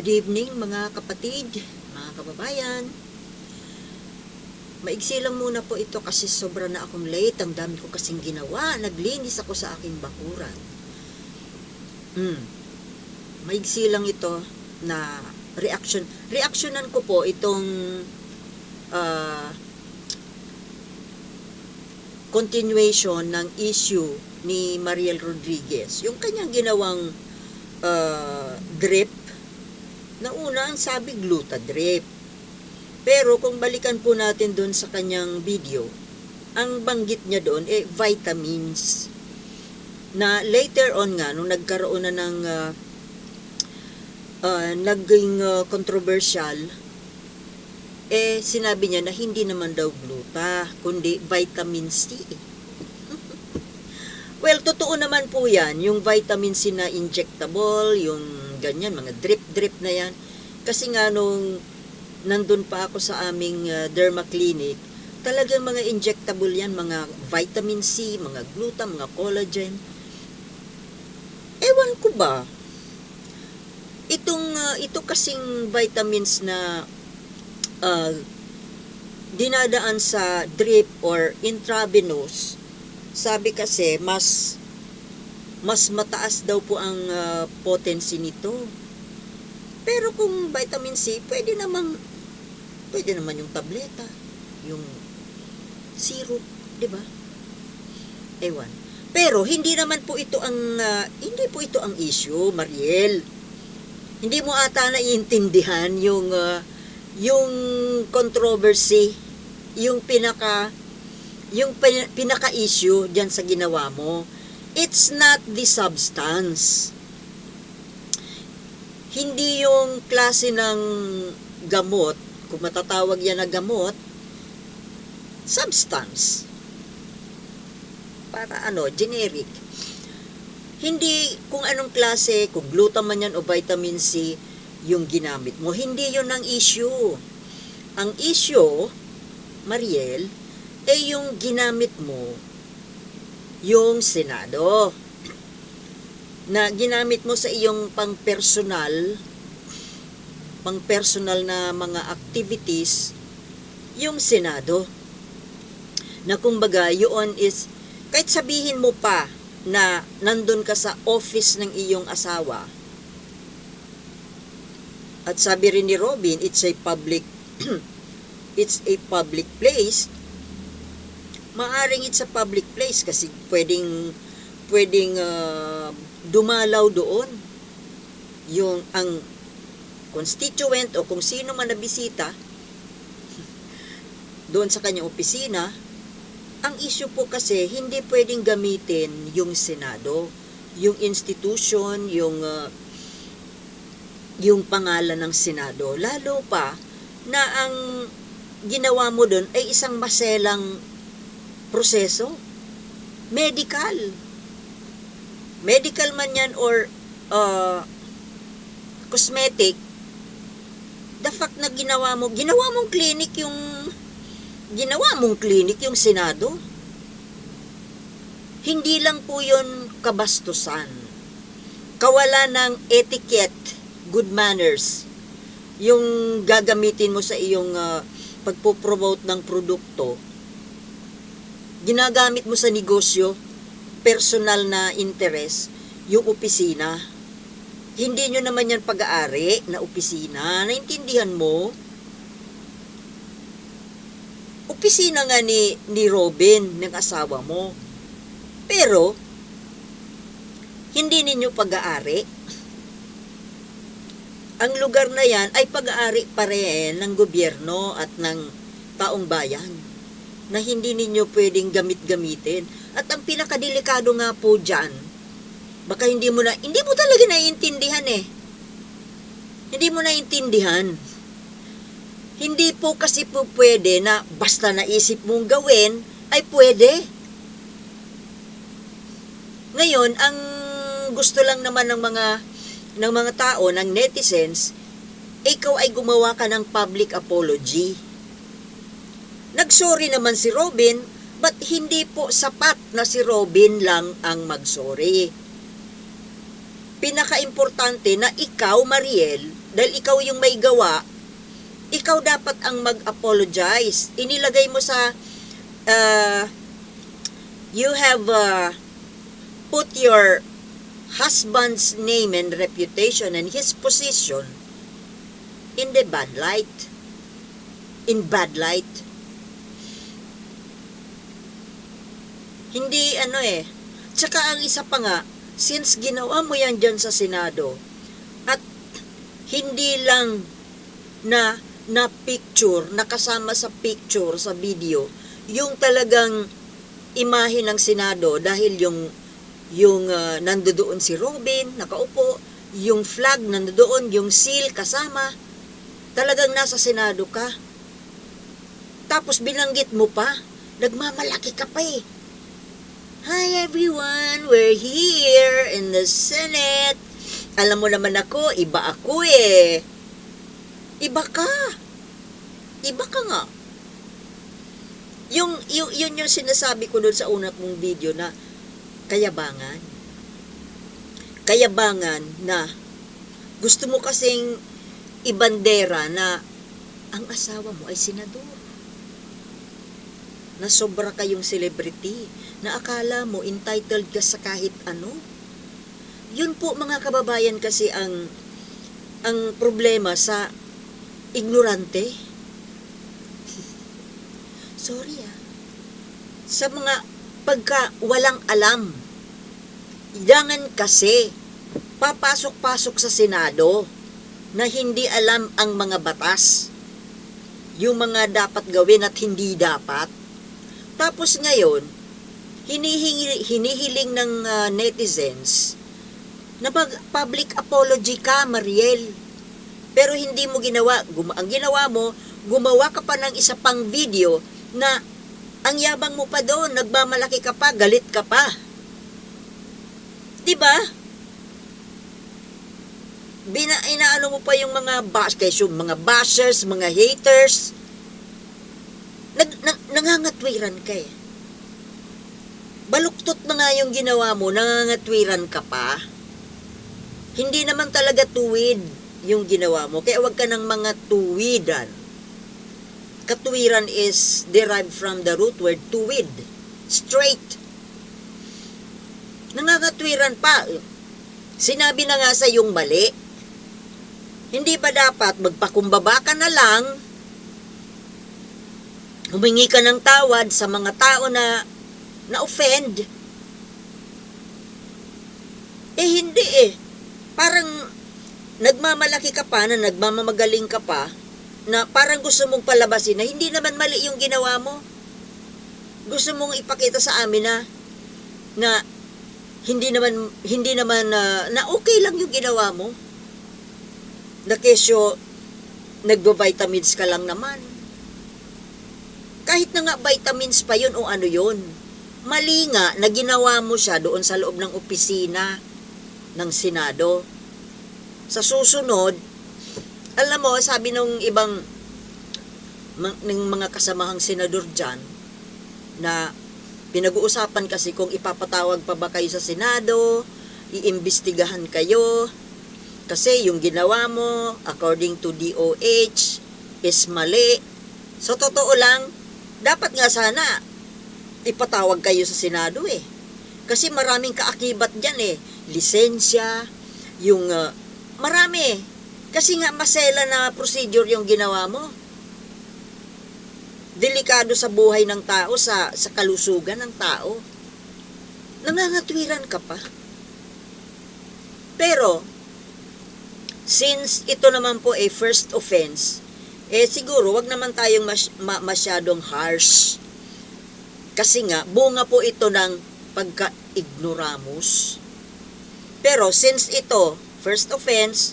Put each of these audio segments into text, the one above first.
Good evening mga kapatid, mga kababayan. Maigsi lang muna po ito kasi sobra na akong late. Ang dami ko kasing ginawa. Naglinis ako sa aking bakuran. Hmm. Maigsi lang ito na reaction. Reactionan ko po itong ah, continuation ng issue ni Mariel Rodriguez. Yung kanyang ginawang ah, drip na una ang sabi gluta drip. Pero kung balikan po natin doon sa kanyang video, ang banggit niya doon eh vitamins na later on nga nung nagkaroon na ng ah, ah, naging ah, controversial eh sinabi niya na hindi naman daw gluta kundi vitamin C. well, totoo naman po 'yan, yung vitamin C na injectable, yung ganyan mga drip-drip na 'yan. Kasi nga nung nandun pa ako sa aming uh, derma clinic, talagang mga injectable yan, mga vitamin C, mga gluta, mga collagen. Ewan ko ba, itong, uh, ito kasing vitamins na uh, dinadaan sa drip or intravenous, sabi kasi mas mas mataas daw po ang uh, potency nito. Pero kung vitamin C, pwede namang pwede naman yung tableta, yung syrup, 'di ba? Ewan. Pero hindi naman po ito ang ah, hindi po ito ang issue, Mariel. Hindi mo ata naiintindihan yung ah, yung controversy, yung pinaka yung pin- pinaka-issue diyan sa ginawa mo. It's not the substance hindi yung klase ng gamot, kung matatawag yan na gamot, substance. Para ano, generic. Hindi kung anong klase, kung glutamine yan o vitamin C, yung ginamit mo. Hindi yun ang issue. Ang issue, Mariel, ay yung ginamit mo, yung Senado na ginamit mo sa iyong pang-personal, pang-personal na mga activities, yung Senado. Na kumbaga, yun is, kahit sabihin mo pa na nandun ka sa office ng iyong asawa, at sabi rin ni Robin, it's a public, it's a public place, maaring it's a public place kasi pwedeng pwedeng uh, dumalaw doon. Yung ang constituent o kung sino man na bisita doon sa kanyang opisina ang issue po kasi hindi pwedeng gamitin yung Senado yung institution yung uh, yung pangalan ng Senado. Lalo pa na ang ginawa mo doon ay isang maselang proseso medical medical man yan or uh, cosmetic, the fact na ginawa mo, ginawa mong clinic yung, ginawa mong clinic yung Senado. Hindi lang po yun kabastusan. Kawala ng etiquette, good manners, yung gagamitin mo sa iyong uh, pagpo-promote ng produkto, ginagamit mo sa negosyo, personal na interest yung opisina. Hindi nyo naman yan pag-aari na opisina. Naintindihan mo? Opisina nga ni, ni Robin, ng asawa mo. Pero, hindi ninyo pag-aari. Ang lugar na yan ay pag-aari pa rin ng gobyerno at ng taong bayan na hindi ninyo pwedeng gamit-gamitin. At ang pinakadelikado nga po dyan, baka hindi mo na, hindi mo talaga naiintindihan eh. Hindi mo naiintindihan. Hindi po kasi po pwede na basta naisip mong gawin, ay pwede. Ngayon, ang gusto lang naman ng mga ng mga tao, ng netizens, ikaw ay gumawa ka ng public apology Nagsorry naman si Robin, but hindi po sapat na si Robin lang ang magsorry. Pinaka-importante na ikaw, Mariel, dahil ikaw yung may gawa, ikaw dapat ang mag-apologize. Inilagay mo sa, uh, you have uh, put your husband's name and reputation and his position in the bad light. In bad light. Hindi ano eh. Tsaka ang isa pa nga, since ginawa mo yan dyan sa Senado, at hindi lang na na picture, nakasama sa picture, sa video, yung talagang imahe ng Senado dahil yung yung uh, nandoon si Robin, nakaupo, yung flag nandoon, yung seal kasama, talagang nasa Senado ka. Tapos binanggit mo pa, nagmamalaki ka pa eh. Hi everyone, we're here in the Senate. Alam mo naman ako, iba ako eh. Iba ka. Iba ka nga. Yung, yung, yun yung sinasabi ko doon sa una mong video na kayabangan. Kayabangan na gusto mo kasing ibandera na ang asawa mo ay senador. Na sobra kayong celebrity, na akala mo entitled ka sa kahit ano. Yun po mga kababayan kasi ang ang problema sa ignorante. Sorry ah. Sa mga pagka walang alam. Jangan kasi papasok-pasok sa Senado na hindi alam ang mga batas. Yung mga dapat gawin at hindi dapat. Tapos ngayon, hinihingi, hinihiling ng uh, netizens na mag public apology ka, Mariel. Pero hindi mo ginawa. Guma- ang ginawa mo, gumawa ka pa ng isa pang video na ang yabang mo pa doon, nagmamalaki ka pa, galit ka pa. 'Di ba? Bina inaano mo pa yung mga bash, yung mga bashers, mga haters. Nag, nang, nangangatwiran ka eh. Baluktot na nga yung ginawa mo, nangangatwiran ka pa. Hindi naman talaga tuwid yung ginawa mo, kaya wag ka ng mga tuwidan katuwiran is derived from the root word tuwid. Straight. Nangangatwiran pa. Sinabi na nga sa yung mali. Hindi ba dapat magpakumbaba ka na lang, humingi ka ng tawad sa mga tao na na-offend? Eh hindi eh. Parang nagmamalaki ka pa na nagmamagaling ka pa na parang gusto mong palabasin na hindi naman mali yung ginawa mo. Gusto mong ipakita sa amin na na hindi naman hindi naman na, na okay lang yung ginawa mo. Na kesyo nagbo-vitamins ka lang naman. Kahit na nga vitamins pa yun o ano yun. Mali nga na ginawa mo siya doon sa loob ng opisina ng Senado. Sa susunod, alam mo, sabi nung ibang ng mga kasamahang senador dyan, na pinag-uusapan kasi kung ipapatawag pa ba kayo sa Senado, iimbestigahan kayo, kasi yung ginawa mo, according to DOH, is mali. So, totoo lang, dapat nga sana, ipatawag kayo sa Senado eh. Kasi maraming kaakibat dyan eh. Lisensya, yung uh, marami. Kasi nga masela na procedure yung ginawa mo. Delikado sa buhay ng tao, sa, sa kalusugan ng tao. Nangangatwiran ka pa. Pero, since ito naman po ay first offense, eh siguro wag naman tayong mas, ma, masyadong harsh. Kasi nga, bunga po ito ng pagka-ignoramus. Pero since ito, first offense,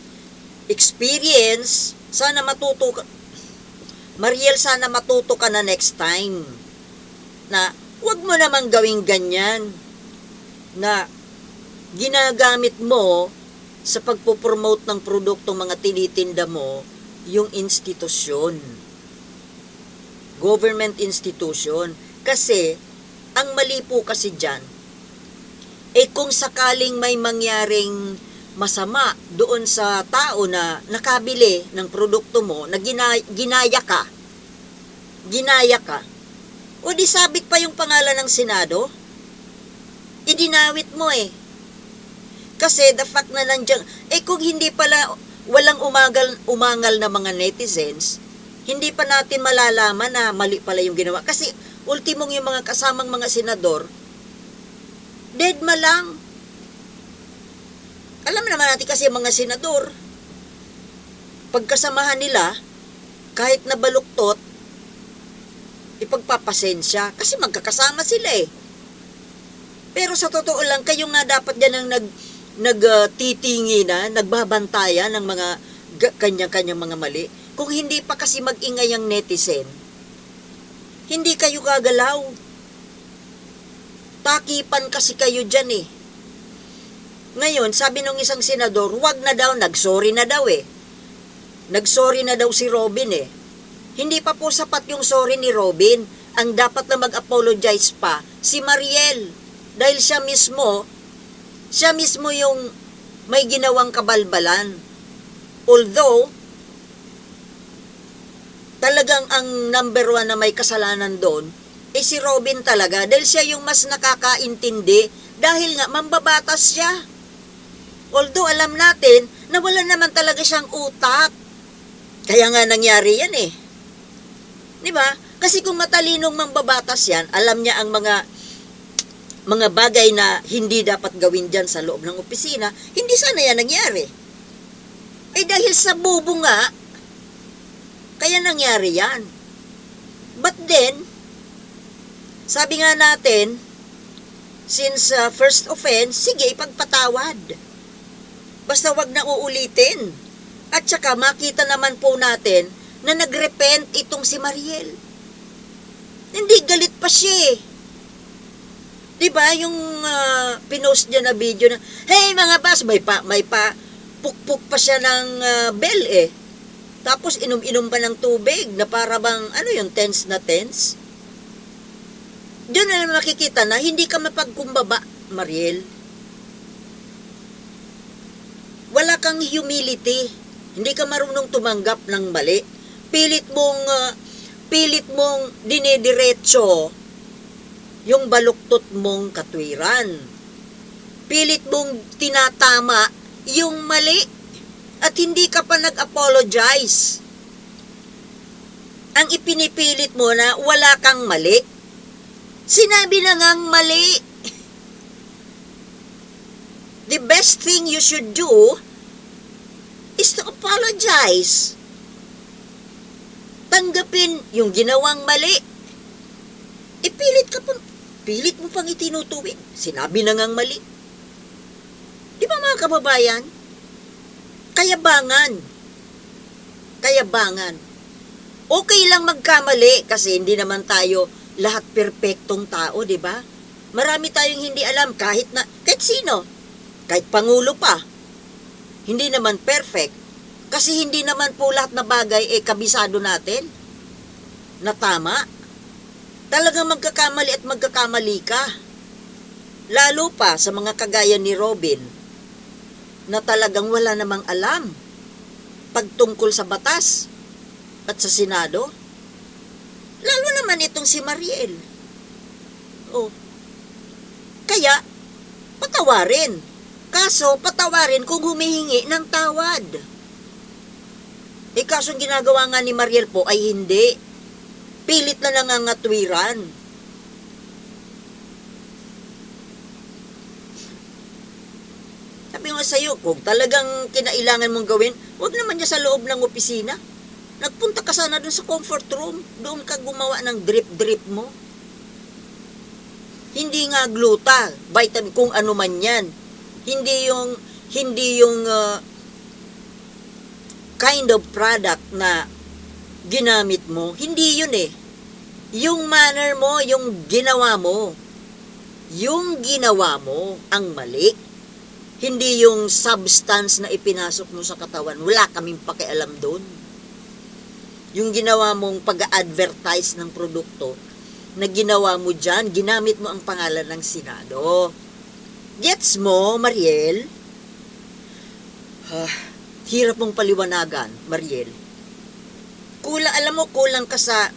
experience, sana matuto ka. Mariel, sana matuto ka na next time. Na, wag mo namang gawing ganyan. Na, ginagamit mo sa pagpo-promote ng produktong mga tinitinda mo, yung institusyon. Government institution. Kasi, ang mali po kasi dyan, eh kung sakaling may mangyaring masama doon sa tao na nakabili ng produkto mo na gina- ginaya ka. Ginaya ka. O di sabit pa yung pangalan ng Senado? Idinawit mo eh. Kasi the fact na nandiyan, eh kung hindi pala walang umagal, umangal na mga netizens, hindi pa natin malalaman na mali pala yung ginawa. Kasi ultimong yung mga kasamang mga senador, dead ma lang. Alam naman natin kasi yung mga senador, pagkasamahan nila, kahit na baluktot, ipagpapasensya kasi magkakasama sila eh. Pero sa totoo lang, kayo nga dapat dyan ang nag, nagtitingi na, nagbabantayan ng mga ga- kanya-kanyang mga mali. Kung hindi pa kasi mag-ingay ang netizen, hindi kayo gagalaw. Takipan kasi kayo dyan eh. Ngayon, sabi nung isang senador, wag na daw, nagsorry na daw eh. Nagsorry na daw si Robin eh. Hindi pa po sapat yung sorry ni Robin. Ang dapat na mag-apologize pa, si Mariel. Dahil siya mismo, siya mismo yung may ginawang kabalbalan. Although, talagang ang number one na may kasalanan doon, eh si Robin talaga. Dahil siya yung mas nakakaintindi. Dahil nga, mambabatas siya. Although alam natin na wala naman talaga siyang utak. Kaya nga nangyari yan eh. Di ba? Kasi kung matalinong mambabatas yan, alam niya ang mga mga bagay na hindi dapat gawin dyan sa loob ng opisina, hindi sana yan nangyari. Eh dahil sa bobo nga, kaya nangyari yan. But then, sabi nga natin, since uh, first offense, sige, ipagpatawad. Basta wag na uulitin. At saka makita naman po natin na nagrepent itong si Mariel. Hindi galit pa siya eh. 'Di ba yung ah, pinost niya na video na, "Hey mga boss, may pa may pa pukpuk pa siya ng ah, bell eh." Tapos inom-inom pa ng tubig na para bang ano yung tense na tense. Diyan na makikita na hindi ka mapagkumbaba, Mariel. Wala kang humility. Hindi ka marunong tumanggap ng mali. Pilit mong ah, pilit mong dinidiretso yung baluktot mong katwiran. Pilit mong tinatama yung mali at hindi ka pa nag-apologize. Ang ipinipilit mo na wala kang mali. Sinabi na ngang mali. The best thing you should do is to apologize. Tanggapin yung ginawang mali. Ipilit ka pa, pilit mo pang itinutuwid. Sinabi na ngang mali. Di ba mga kababayan? Kayabangan. Kayabangan. Okay lang magkamali kasi hindi naman tayo lahat perpektong tao, di ba? Marami tayong hindi alam kahit na, kahit sino. Kahit pangulo pa. Hindi naman perfect. Kasi hindi naman po lahat na bagay eh kabisado natin. Na tama. Talagang magkakamali at magkakamali ka. Lalo pa sa mga kagaya ni Robin na talagang wala namang alam pagtungkol sa batas at sa Senado. Lalo naman itong si Mariel. Oh. Kaya, patawarin. Kaso, patawarin kung humihingi ng tawad. Eh, kaso ang ginagawa nga ni Mariel po ay hindi. Pilit na nangangatwiran. Sabi nga sa'yo, kung talagang kinailangan mong gawin, wag naman niya sa loob ng opisina. Nagpunta ka sana dun sa comfort room. Doon ka gumawa ng drip-drip mo. Hindi nga gluta, vitamin, kung ano man yan. Hindi yung, hindi yung uh, kind of product na ginamit mo. Hindi yun eh. Yung manner mo, yung ginawa mo. Yung ginawa mo ang mali. Hindi yung substance na ipinasok mo sa katawan. Wala kaming pakialam doon. Yung ginawa mong pag-advertise ng produkto, na ginawa mo dyan, ginamit mo ang pangalan ng Senado. Gets mo, Mariel? Ah, hirap mong paliwanagan, Mariel. Kulang, alam mo, kulang ka sa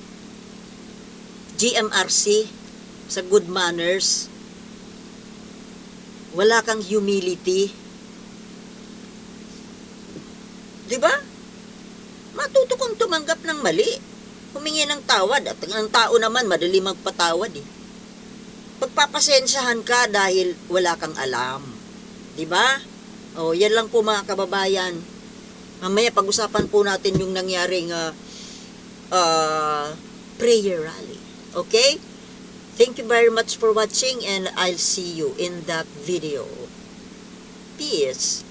GMRC, sa good manners. Wala kang humility. Di ba? Matuto kong tumanggap ng mali. Humingi ng tawad at ang tao naman madali magpatawad eh. Pagpapasensyahan ka dahil wala kang alam. Di ba? O, yan lang po mga kababayan. Mamaya pag-usapan po natin yung nangyaring uh, uh, prayer rally. Okay? Thank you very much for watching and I'll see you in that video. Peace.